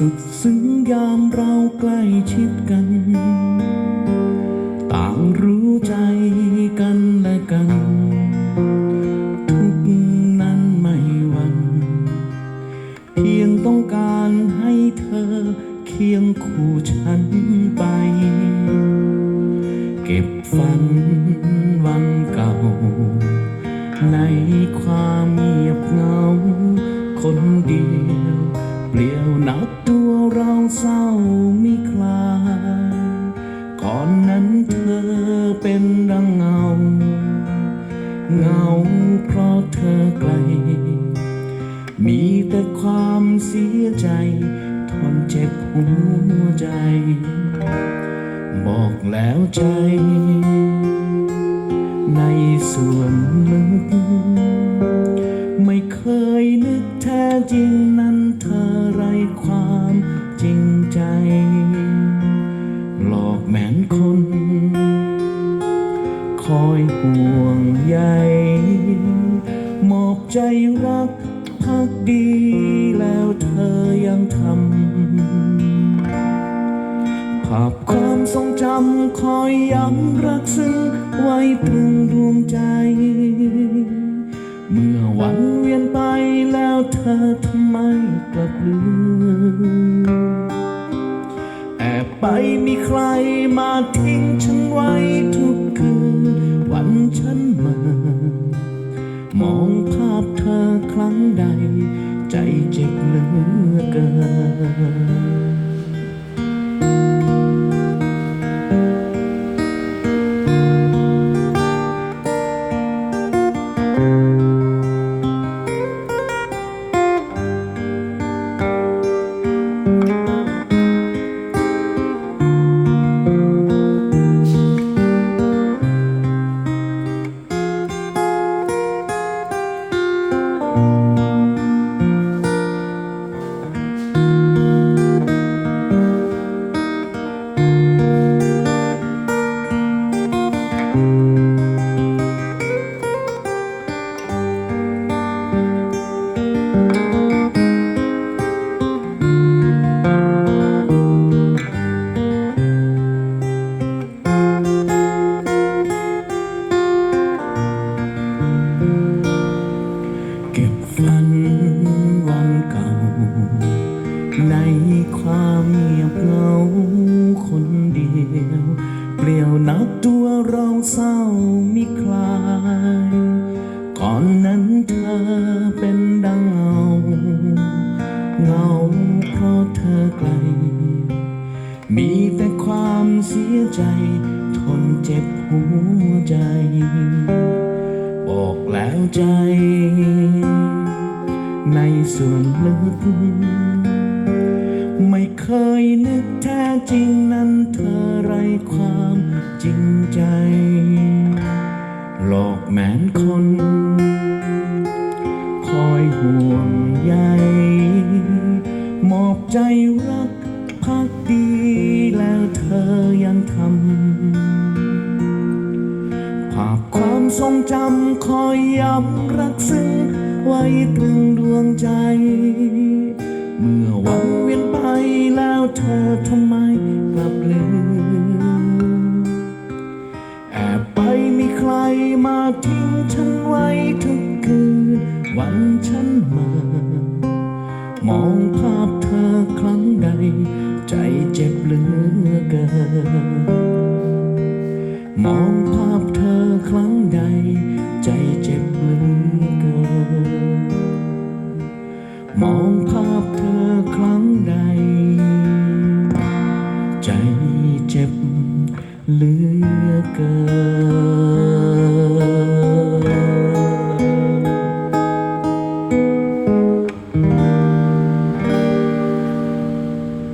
สุดซึ้งยามเราใกล้ชิดกัน ต่างรู้ใจกันและกัน ทุกนั้นไม่วัน เพียงต้องการให้เธอเคียงคู่ฉันไป เก็บฝัน ลี่ยวนับตัวเราเศร้าไมิคลาย ก่อนนั้นเธอเป็นดังเงา เงาเพราะเธอไกล มีแต่ความเสียใจ ทนเจ็บหัวใจ บอกแล้วใจ ในส่วนลึก คอยห่วงใยมอบใจรักพักดีแล้วเธอยังทำภาพความทรงจำคอยย้ำรักซึ้งไว้ตรึงดวงใจ เมื่อวันเวียนไปแล้วเธอทำไมกลับลืมแอบไปมีใครมาทิ้งฉันไว้ทุกคืน วันฉันมามองภาพเธอครั้งใด ใจเจ็บเหลือเกิน งียบเหงาคนเดียว เปลี่ยวนับตัวเราเศร้ามิคลาย ก่อนนั้นเธอเป็นดังเงาเงาเพราะเธอไกล มีแต่ความเสียใจ ทนเจ็บหัวใจ บอกแล้วใจ ในส่วนลึก จริงนั้นเธอไรความจริงใจ หลอกแมนคน คอยห่วงใยมอบใจรักพักดีแล้วเธอยังทำภาพความทรงจำคอยย้ำรักซึ้งไว้ตรึงดวงใจ เมื่อวันเวียนไปแล้วเธอทำไมกลับลืมแอบไปมีใครมาทิ้งฉันไว้ทุกคืน วันฉันมามองผ่าน